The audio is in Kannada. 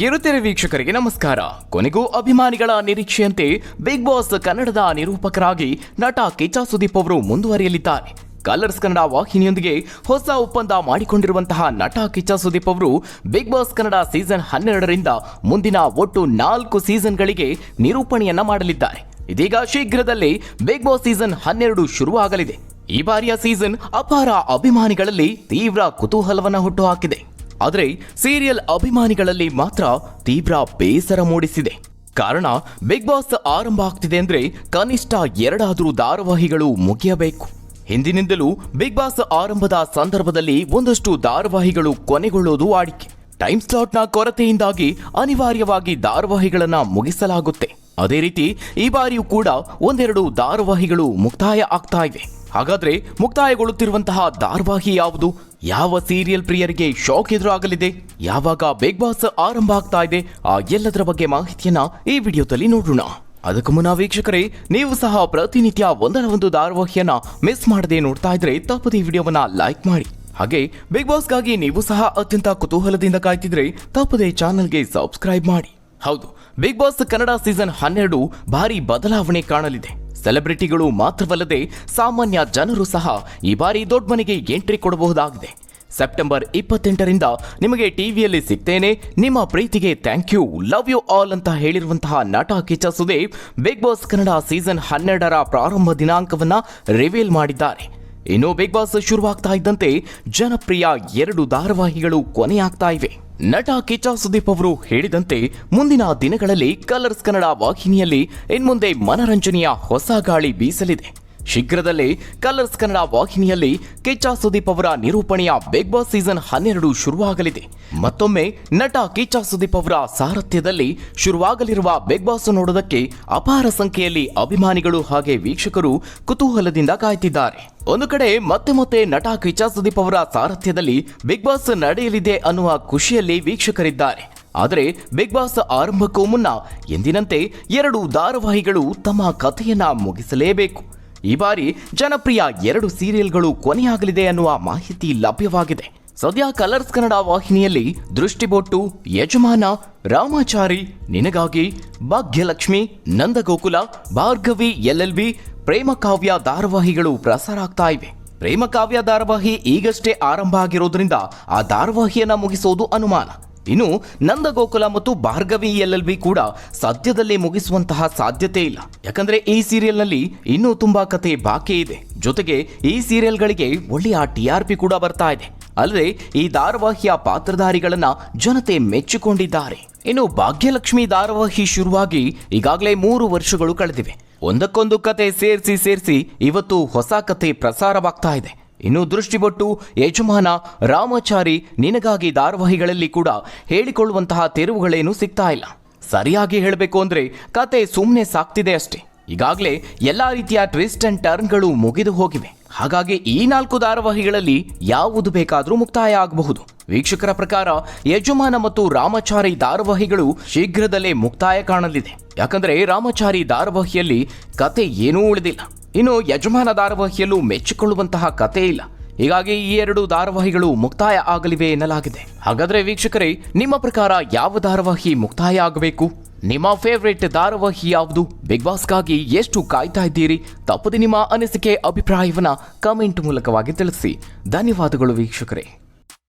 ಕಿರುತೆರೆ ವೀಕ್ಷಕರಿಗೆ ನಮಸ್ಕಾರ. ಕೊನೆಗೂ ಅಭಿಮಾನಿಗಳ ನಿರೀಕ್ಷೆಯಂತೆ ಬಿಗ್ ಬಾಸ್ ಕನ್ನಡದ ನಿರೂಪಕರಾಗಿ ನಟ ಕಿಚ್ಚ ಸುದೀಪ್ ಅವರು ಮುಂದುವರಿಯಲಿದ್ದಾರೆ. ಕಲರ್ಸ್ ಕನ್ನಡ ವಾಹಿನಿಯೊಂದಿಗೆ ಹೊಸ ಒಪ್ಪಂದ ಮಾಡಿಕೊಂಡಿರುವಂತಹ ನಟ ಕಿಚ್ಚ ಸುದೀಪ್ ಅವರು ಬಿಗ್ ಬಾಸ್ ಕನ್ನಡ ಸೀಸನ್ ಹನ್ನೆರಡರಿಂದ ಮುಂದಿನ ಒಟ್ಟು ನಾಲ್ಕು ಸೀಸನ್ಗಳಿಗೆ ನಿರೂಪಣೆಯನ್ನ ಮಾಡಲಿದ್ದಾರೆ. ಇದೀಗ ಶೀಘ್ರದಲ್ಲೇ ಬಿಗ್ ಬಾಸ್ ಸೀಸನ್ ಹನ್ನೆರಡು ಶುರುವಾಗಲಿದೆ. ಈ ಬಾರಿಯ ಸೀಸನ್ ಅಪಾರ ಅಭಿಮಾನಿಗಳಲ್ಲಿ ತೀವ್ರ ಕುತೂಹಲವನ್ನು ಹುಟ್ಟುಹಾಕಿದೆ ಆದರೆ ಸೀರಿಯಲ್ ಅಭಿಮಾನಿಗಳಲ್ಲಿ ಮಾತ್ರ ತೀವ್ರ ಬೇಸರ ಮೂಡಿಸಿದೆ. ಕಾರಣ ಬಿಗ್ ಬಾಸ್ ಆರಂಭ ಆಗ್ತಿದೆ ಅಂದ್ರೆ ಕನಿಷ್ಠ ಎರಡಾದರೂ ಧಾರಾವಾಹಿಗಳು ಮುಗಿಯಬೇಕು. ಹಿಂದಿನಿಂದಲೂ ಬಿಗ್ ಬಾಸ್ ಆರಂಭದ ಸಂದರ್ಭದಲ್ಲಿ ಒಂದಷ್ಟು ಧಾರಾವಾಹಿಗಳು ಕೊನೆಗೊಳ್ಳೋದು ವಾಡಿಕೆ. ಟೈಮ್ ಸ್ಲಾಟ್ನ ಕೊರತೆಯಿಂದಾಗಿ ಅನಿವಾರ್ಯವಾಗಿ ಧಾರಾವಾಹಿಗಳನ್ನು ಮುಗಿಸಲಾಗುತ್ತೆ. ಅದೇ ರೀತಿ ಈ ಬಾರಿಯೂ ಕೂಡ ಒಂದೆರಡು ಧಾರಾವಾಹಿಗಳು ಮುಕ್ತಾಯ ಆಗ್ತಾ ಇವೆ ಹಾಗಾದ್ರೆ ಮುಕ್ತಾಯಗೊಳ್ಳುತ್ತಿರುವಂತಹ ಧಾರಾವಾಹಿ ಯಾವುದು? ಯಾವ ಸೀರಿಯಲ್ ಪ್ರಿಯರಿಗೆ ಶಾಕ್ ಎದುರಾಗಲಿದೆ? ಯಾವಾಗ ಬಿಗ್ ಬಾಸ್ ಆರಂಭ ಆಗ್ತಾ ಇದೆ? ಆ ಎಲ್ಲದರ ಬಗ್ಗೆ ಮಾಹಿತಿಯನ್ನ ಈ ವಿಡಿಯೋದಲ್ಲಿ ನೋಡೋಣ. ಅದಕ್ಕೂ ಮುನ್ನ ವೀಕ್ಷಕರೇ, ನೀವು ಸಹ ಪ್ರತಿನಿತ್ಯ ಒಂದರ ಒಂದು ಧಾರಾವಾಹಿಯನ್ನ ಮಿಸ್ ಮಾಡದೆ ನೋಡ್ತಾ ಇದ್ರೆ ತಪ್ಪದೆ ಈ ವಿಡಿಯೋವನ್ನ ಲೈಕ್ ಮಾಡಿ. ಹಾಗೆ ಬಿಗ್ ಬಾಸ್ಗಾಗಿ ನೀವು ಸಹ ಅತ್ಯಂತ ಕುತೂಹಲದಿಂದ ಕಾಯ್ತಿದ್ರೆ ತಪ್ಪದೆ ಚಾನಲ್ಗೆ ಸಬ್ಸ್ಕ್ರೈಬ್ ಮಾಡಿ. ಹೌದು ಬಿಗ್ ಬಾಸ್ ಕನ್ನಡ ಸೀಸನ್ ಹನ್ನೆರಡು ಭಾರಿ ಬದಲಾವಣೆ ಕಾಣಲಿದೆ. ಸೆಲೆಬ್ರಿಟಿಗಳು ಮಾತ್ರವಲ್ಲದೆ ಸಾಮಾನ್ಯ ಜನರು ಸಹ ಈ ಬಾರಿ ದೊಡ್ಡ ಮನೆಗೆ ಎಂಟ್ರಿ ಕೊಡಬಹುದಾಗಿದೆ. ಸೆಪ್ಟೆಂಬರ್ ಇಪ್ಪತ್ತೆಂಟರಿಂದ ನಿಮಗೆ ಟಿವಿಯಲ್ಲಿ ಸಿಗ್ತೇನೆ. ನಿಮ್ಮ ಪ್ರೀತಿಗೆ thank you love you all ಅಂತ ಹೇಳಿರುವಂತಹ ನಟ Kichcha Sudeep big boss Kannada season ಹನ್ನೆರಡರ ಪ್ರಾರಂಭ ದಿನಾಂಕವನ್ನ ರಿವೀಲ್ ಮಾಡಿದ್ದಾರೆ. ಇನ್ನು ಬಿಗ್ ಬಾಸ್ ಶುರುವಾಗ್ತಾ ಇದ್ದಂತೆ ಜನಪ್ರಿಯ ಎರಡು ಧಾರಾವಾಹಿಗಳು ಕೊನೆಯಾಗ್ತಾ ಇವೆ. ನಟ ಕಿಚ್ಚ ಸುದೀಪ್ ಅವರು ಹೇಳಿದಂತೆ, ಮುಂದಿನ ದಿನಗಳಲ್ಲಿ ಕಲರ್ಸ್ ಕನ್ನಡ ವಾಹಿನಿಯಲ್ಲಿ ಇನ್ಮುಂದೆ ಮನರಂಜನೆಯ ಹೊಸ ಗಾಳಿ ಬೀಸಲಿದೆ. ಶೀಘ್ರದಲ್ಲೇ ಕಲರ್ಸ್ ಕನ್ನಡ ವಾಹಿನಿಯಲ್ಲಿ ಕಿಚ್ಚ ಸುದೀಪ್ ಅವರ ನಿರೂಪಣೆಯ ಬಿಗ್ ಬಾಸ್ ಸೀಸನ್ ಹನ್ನೆರಡು ಶುರುವಾಗಲಿದೆ. ಮತ್ತೊಮ್ಮೆ ನಟ ಕಿಚ್ಚ ಸುದೀಪ್ ಅವರ ಸಾರಥ್ಯದಲ್ಲಿ ಶುರುವಾಗಲಿರುವ ಬಿಗ್ ಬಾಸ್ ನೋಡೋದಕ್ಕೆ ಅಪಾರ ಸಂಖ್ಯೆಯಲ್ಲಿ ಅಭಿಮಾನಿಗಳು ಹಾಗೆ ವೀಕ್ಷಕರು ಕುತೂಹಲದಿಂದ ಕಾಯ್ತಿದ್ದಾರೆ. ಒಂದು ಕಡೆ ಮತ್ತೆ ಮತ್ತೆ ನಟ ಕಿಚ್ಚ ಸುದೀಪ್ ಅವರ ಸಾರಥ್ಯದಲ್ಲಿ ಬಿಗ್ ಬಾಸ್ ನಡೆಯಲಿದೆ ಅನ್ನುವ ಖುಷಿಯಲ್ಲಿ ವೀಕ್ಷಕರಿದ್ದಾರೆ. ಆದರೆ ಬಿಗ್ ಬಾಸ್ ಆರಂಭಕ್ಕೂ ಮುನ್ನ ಎಂದಿನಂತೆ ಎರಡು ಧಾರಾವಾಹಿಗಳು ತಮ್ಮ ಕಥೆಯನ್ನ ಮುಗಿಸಲೇಬೇಕು. ಈ ಬಾರಿ ಜನಪ್ರಿಯ ಎರಡು ಸೀರಿಯಲ್ಗಳು ಕೊನೆಯಾಗಲಿದೆ ಅನ್ನುವ ಮಾಹಿತಿ ಲಭ್ಯವಾಗಿದೆ. ಸದ್ಯ ಕಲರ್ಸ್ ಕನ್ನಡ ವಾಹಿನಿಯಲ್ಲಿ ದೃಷ್ಟಿಬೊಟ್ಟು ಯಜಮಾನ ರಾಮಾಚಾರಿ, ನಿನಗಾಗಿ ಭಾಗ್ಯಲಕ್ಷ್ಮಿ, ನಂದಗೋಕುಲ, ಭಾರ್ಗವಿ ಎಲ್ಎಲ್ಬಿ ಪ್ರೇಮ ಕಾವ್ಯ ಧಾರಾವಾಹಿಗಳು ಪ್ರಸಾರ ಆಗ್ತಾ ಇವೆ. ಪ್ರೇಮ ಕಾವ್ಯ ಧಾರಾವಾಹಿ ಈಗಷ್ಟೇ ಆರಂಭ ಆಗಿರೋದ್ರಿಂದ ಆ ಧಾರಾವಾಹಿಯನ್ನ ಮುಗಿಸೋದು ಅನುಮಾನ. ಇನ್ನು ನಂದಗೋಕುಲ ಮತ್ತು ಭಾರ್ಗವಿ ಎಲ್ ಎಲ್ ಬಿ ಕೂಡ ಸದ್ಯದಲ್ಲೇ ಮುಗಿಸುವಂತಹ ಸಾಧ್ಯತೆ ಇಲ್ಲ. ಯಾಕಂದ್ರೆ ಈ ಸೀರಿಯಲ್ನಲ್ಲಿ ಇನ್ನೂ ತುಂಬಾ ಕತೆ ಬಾಕಿ ಇದೆ. ಜೊತೆಗೆ ಈ ಸೀರಿಯಲ್ಗಳಿಗೆ ಒಳ್ಳೆಯ ಟಿ ಆರ್ ಪಿ ಕೂಡ ಬರ್ತಾ ಇದೆ. ಅಲ್ಲದೆ ಈ ಧಾರಾವಾಹಿಯ ಪಾತ್ರಧಾರಿಗಳನ್ನ ಜನತೆ ಮೆಚ್ಚಿಕೊಂಡಿದ್ದಾರೆ. ಇನ್ನು ಭಾಗ್ಯಲಕ್ಷ್ಮಿ ಧಾರಾವಾಹಿ ಶುರುವಾಗಿ ಈಗಾಗಲೇ ಮೂರು ವರ್ಷಗಳು ಕಳೆದಿವೆ. ಒಂದಕ್ಕೊಂದು ಕತೆ ಸೇರಿಸಿ ಸೇರಿಸಿ ಇವತ್ತು ಹೊಸ ಕತೆ ಪ್ರಸಾರವಾಗ್ತಾ ಇದೆ. ಇನ್ನು ದೃಷ್ಟಿಬೊಟ್ಟು ಯಜಮಾನ, ರಾಮಾಚಾರಿ ನಿನಗಾಗಿ ಧಾರಾವಾಹಿಗಳಲ್ಲಿ ಕೂಡ ಹೇಳಿಕೊಳ್ಳುವಂತಹ ತೆರವುಗಳೇನು ಸಿಗ್ತಾ ಇಲ್ಲ. ಸರಿಯಾಗಿ ಹೇಳಬೇಕು ಅಂದ್ರೆ ಕತೆ ಸುಮ್ಮನೆ ಸಾಕ್ತಿದೆ ಅಷ್ಟೇ. ಈಗಾಗಲೇ ಎಲ್ಲಾ ರೀತಿಯ ಟ್ವಿಸ್ಟ್ ಅಂಡ್ ಟರ್ನ್ಗಳು ಮುಗಿದು ಹೋಗಿವೆ. ಹಾಗಾಗಿ ಈ ನಾಲ್ಕು ಧಾರಾವಾಹಿಗಳಲ್ಲಿ ಯಾವುದು ಬೇಕಾದರೂ ಮುಕ್ತಾಯ ಆಗಬಹುದು. ವೀಕ್ಷಕರ ಪ್ರಕಾರ ಯಜಮಾನ ಮತ್ತು ರಾಮಚಾರಿ ಧಾರಾವಾಹಿಗಳು ಶೀಘ್ರದಲ್ಲೇ ಮುಕ್ತಾಯ ಕಾಣಲಿದೆ. ಯಾಕಂದ್ರೆ ರಾಮಚಾರಿ ಧಾರಾವಾಹಿಯಲ್ಲಿ ಕತೆ ಏನೂ ಉಳಿದಿಲ್ಲ. ಇನ್ನು ಯಜಮಾನ ಧಾರಾವಾಹಿಯಲ್ಲೂ ಮೆಚ್ಚಿಕೊಳ್ಳುವಂತಹ ಕತೆ ಇಲ್ಲ. ಹೀಗಾಗಿ ಈ ಎರಡು ಧಾರಾವಾಹಿಗಳು ಮುಕ್ತಾಯ ಆಗಲಿವೆ ಎನ್ನಲಾಗಿದೆ. ಹಾಗಾದ್ರೆ ವೀಕ್ಷಕರೇ, ನಿಮ್ಮ ಪ್ರಕಾರ ಯಾವ ಧಾರಾವಾಹಿ ಮುಕ್ತಾಯ ಆಗಬೇಕು? ನಿಮ್ಮ ಫೇವರೇಟ್ ಧಾರಾವಾಹಿ ಯಾವುದು? ಬಿಗ್ ಬಾಸ್ಗಾಗಿ ಎಷ್ಟು ಕಾಯ್ತಾ ಇದ್ದೀರಿ? ತಪ್ಪದೆ ನಿಮ್ಮ ಅನಿಸಿಕೆ, ಅಭಿಪ್ರಾಯವನ್ನ ಕಮೆಂಟ್ ಮೂಲಕವಾಗಿ ತಿಳಿಸಿ. ಧನ್ಯವಾದಗಳು ವೀಕ್ಷಕರೇ.